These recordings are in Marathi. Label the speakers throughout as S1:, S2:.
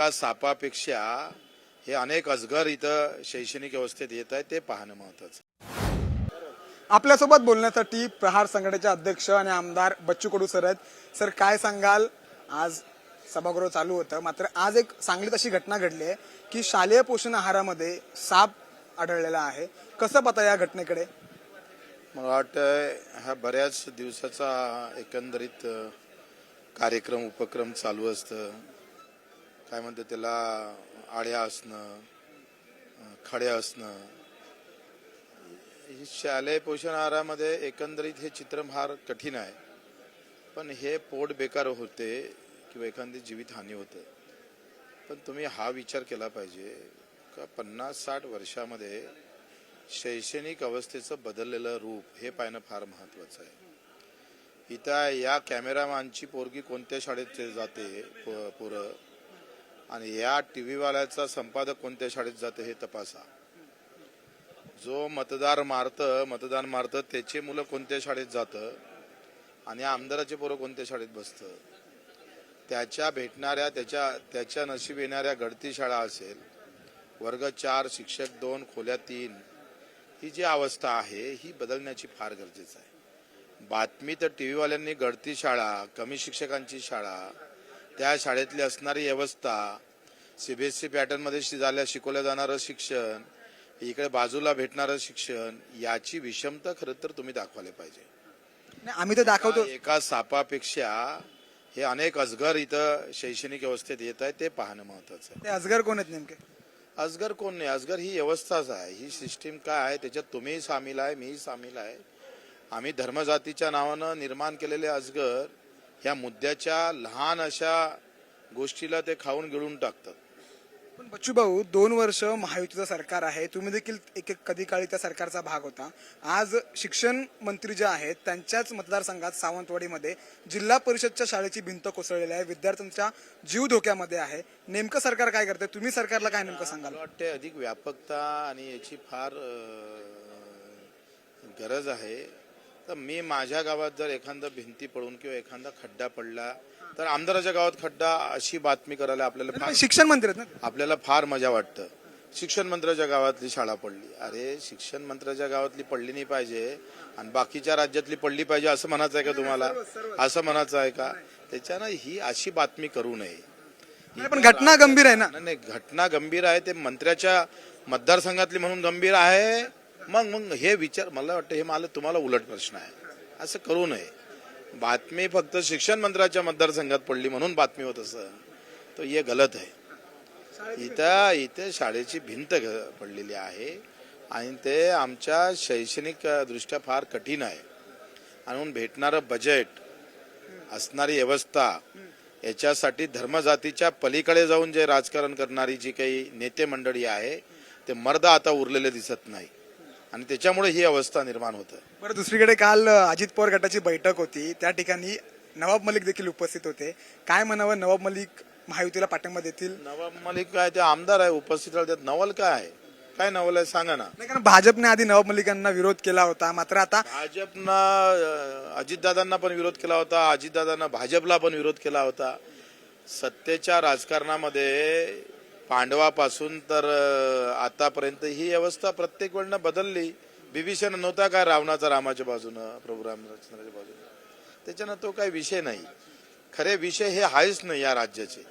S1: एका सापापेक्षा हे अनेक अजगर इथं शैक्षणिक व्यवस्थेत येत आहे ते पाहणं महत्वाचं.
S2: आपल्यासोबत बोलण्यासाठी प्रहार संघटनेचे अध्यक्ष आणि आमदार बच्चू कडू सर आहेत. सर काय सांगाल? आज सभागृह चालू होतं. मात्र आज एक सांगलीत अशी घटना घडली आहे की शालेय पोषण आहारामध्ये साप आढळलेला आहे. कसं पता या घटनेकडे?
S1: मला वाटतं हा बऱ्याच दिवसाचा एकंदरीत कार्यक्रम उपक्रम चालू असतं. काय म्हणते त्याला आड्या असणं खड्या असणं. ही शालेय पोषण आहारामध्ये एकंदरीत हे चित्र फार कठीण आहे. पण हे पोट बेकार होते किंवा एखादी जीवितहानी होते. पण तुम्ही हा विचार केला पाहिजे का पन्नास साठ वर्षामध्ये शैक्षणिक अवस्थेचं बदललेलं रूप हे पाहणं फार महत्वाचं आहे. इथं या कॅमेरामॅनची पोरगी कोणत्या शाळेत जाते पोरं? आणि या टी व्हीवाल्याचा संपादक कोणत्या शाळेत जाते हे तपासा. जो मतदार मारतं मतदान मारतं त्याची मुलं कोणत्या शाळेत जातं आणि आमदाराचे पोरं कोणत्या शाळेत बसतं. त्याच्या भेटणाऱ्या त्याच्या त्याच्या नशीब येणाऱ्या गडती शाळा असेल वर्ग चार शिक्षक दोन खोल्या तीन ही जी अवस्था आहे ही बदलण्याची फार गरजेचं आहे. बातमी तर टी व्हीवाल्यांनी गडती शाळा कमी शिक्षकांची शाळा त्या शाळेतली असणारी व्यवस्था सीबीएसई पॅटर्नमध्ये शि- झाल्या शिकवलं जाणारं शिक्षण इकडे बाजूला भेटणारं शिक्षण याची विषमता खरं तर तुम्ही दाखवायला पाहिजे.
S2: आम्ही तर दाखवतो.
S1: एका सापापेक्षा हे अनेक अजगर इथं शैक्षणिक व्यवस्थेत येत आहे ते पाहणं महत्वाचं आहे.
S2: अजगर कोण आहेत नेमके?
S1: अजगर कोण नाही? अजगर ही व्यवस्थाच आहे. ही सिस्टीम काय आहे? त्याच्यात तुम्हीही सामील आहे मीही सामील आहे. आम्ही धर्मजातीच्या नावानं निर्माण केलेले अजगर ह्या मुद्द्याच्या लहान अशा गोष्टीला ते खाऊन गिळून टाकतात.
S2: पण बच्चू भाऊ दोन वर्ष महायुतीचं सरकार आहे. तुम्ही देखील एक एक कधी काळी त्या सरकारचा भाग होता. आज शिक्षण मंत्री जे आहेत त्यांच्याच मतदारसंघात सावंतवाडीमध्ये जिल्हा परिषदच्या शाळेची भिंत कोसळलेली आहे. विद्यार्थ्यांचा जीव धोक्यामध्ये आहे. नेमकं सरकार काय करते तुम्ही सरकारला काय नेमकं सांगाल?
S1: वाटते अधिक व्यापकता आणि याची फार गरज आहे. तर मी माझ्या गावात जर एखादा भिंती पडून किंवा एखादा खड्डा पडला तर आमदाराच्या गावात खड्डा अशी बातमी करायला आपल्याला फार
S2: शिक्षण मंत्री आहेत ना?
S1: आपल्याला फार मजा वाटतं. शिक्षण मंत्र्याच्या गावातली शाळा पडली. अरे शिक्षण मंत्र्याच्या गावातली पडली नाही पाहिजे आणि बाकीच्या राज्यातली पडली पाहिजे असं म्हणायचं आहे का तुम्हाला? असं म्हणायचं आहे का? त्याच्यानं ही अशी बातमी करू नये.
S2: नाही, पण घटना गंभीर आहे ना?
S1: नाही नाही, घटना गंभीर आहे ते मंत्र्याच्या मतदारसंघातली म्हणून गंभीर आहे. मग मग हे विचार मला वाटतं हे मला तुम्हाला उलट प्रश्न आहे. असं करू नये. बातमी फक्त शिक्षण मंत्र्याच्या मतदारसंघात पडली म्हणून बातमी होत असं तो हे गलत आहे. इथं इथे शाळेची भिंत पडलेली आहे आणि ते आमच्या शैक्षणिक दृष्ट्या फार कठीण आहे. आणि भेटणारं बजेट असणारी व्यवस्था याच्यासाठी धर्मजातीच्या पलीकडे जाऊन जे राजकारण करणारी जी काही नेते मंडळी आहे ते मर्द आता उरलेले दिसत नाही आणि त्याच्यामुळे ही अवस्था निर्माण होतं.
S2: बरं दुसरीकडे काल अजित पवार गटाची बैठक होती. त्या ठिकाणी नवाब मलिक देखील उपस्थित होते. काय म्हणावं नवाब मलिक महायुतीला पाठिंबा देतील?
S1: नवाब मलिक काय ते आमदार आहे उपस्थित राहतात नवल काय आहे? काय नवल आहे सांगा ना.
S2: नाही कारण भाजपने आधी नवाब मलिक यांना विरोध केला होता. मात्र आता
S1: भाजपनं अजितदादांना पण विरोध केला होता अजितदादांना भाजपला पण विरोध केला होता. सत्तेच्या राजकारणामध्ये पांडवापासून तर आतापर्यंत ही व्यवस्था प्रत्येक वेळेनं बदलली. बिभीषण नव्हता काय रावणाचा रामाच्या बाजूनं प्रभू रामचंद्राच्या बाजूनं? त्याच्यानं तो काही विषय नाही. खरे विषय हे आहेच नाही या राज्याचे.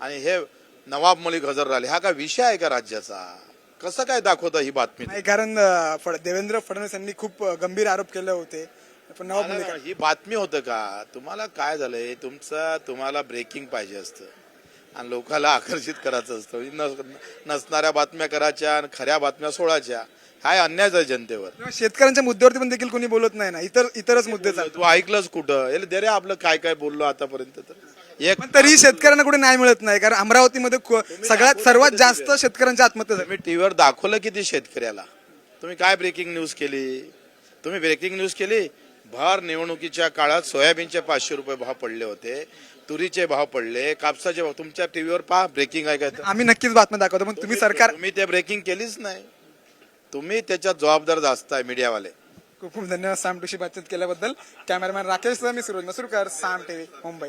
S1: आणि हे नवाब मलिक हजर राहिले. हा काय विषय आहे का राज्याचा? कसं काय दाखवता ही बातमी?
S2: नाही कारण अ, फड- देवेंद्र फडणवीस यांनी खूप अ, गंभीर आरोप केले होते. पण नवाब
S1: मला
S2: मलिक
S1: ही बातमी होतं का? तुम्हाला काय झालंय? तुमचं तुम्हाला ब्रेकिंग पाहिजे असतं. आणि लोकांना आकर्षित करायचं असतं. न- नसणाऱ्या बातम्या करायच्या आणि खऱ्या बातम्या सोडायच्या. काय अन्याय आहे जनतेवर.
S2: शेतकऱ्यांच्या मुद्द्यावरती पण देखील कोणी बोलत नाही ना? इतर इतरच मुद्दे चालतात.
S1: तू ऐकलंच कुठं? हे दे रे आपलं काय काय बोललो आतापर्यंत तर. एक
S2: पण तरी शेतकऱ्यांना कुठे न्याय मिळत नाही कारण अमरावतीमध्ये खू- सगळ्यात सर्वात जास्त शेतकऱ्यांच्या आत्महत्या झाल्या.
S1: तुम्ही टीव्हीवर दाखवलं किती शेतकऱ्याला? तुम्ही काय ब्रेकिंग न्यूज केली? तुम्ही ब्रेकिंग न्यूज केली? भर निवडणुकीच्या काळात सोयाबीनचे पाचशे रुपये भाव पडले होते. तुरीचे भाव पडले. कापसाचे भाव तुमच्या टीव्हीवर पहा ब्रेकिंग आहे का? ते?
S2: आम्ही नक्कीच बातम्या दाखवतो पण तुम्ही सरकार
S1: तुम्ही ते ब्रेकिंग केलीच नाही. तुम्ही त्याच्यात जबाबदार जास्त आहे मीडियावाले.
S2: खूप खूप धन्यवाद साम टूशी बातचीत केल्याबद्दल. कॅमेरामॅन राकेश सह मी सुरज मसूरकर साम टीव्ही मुंबई.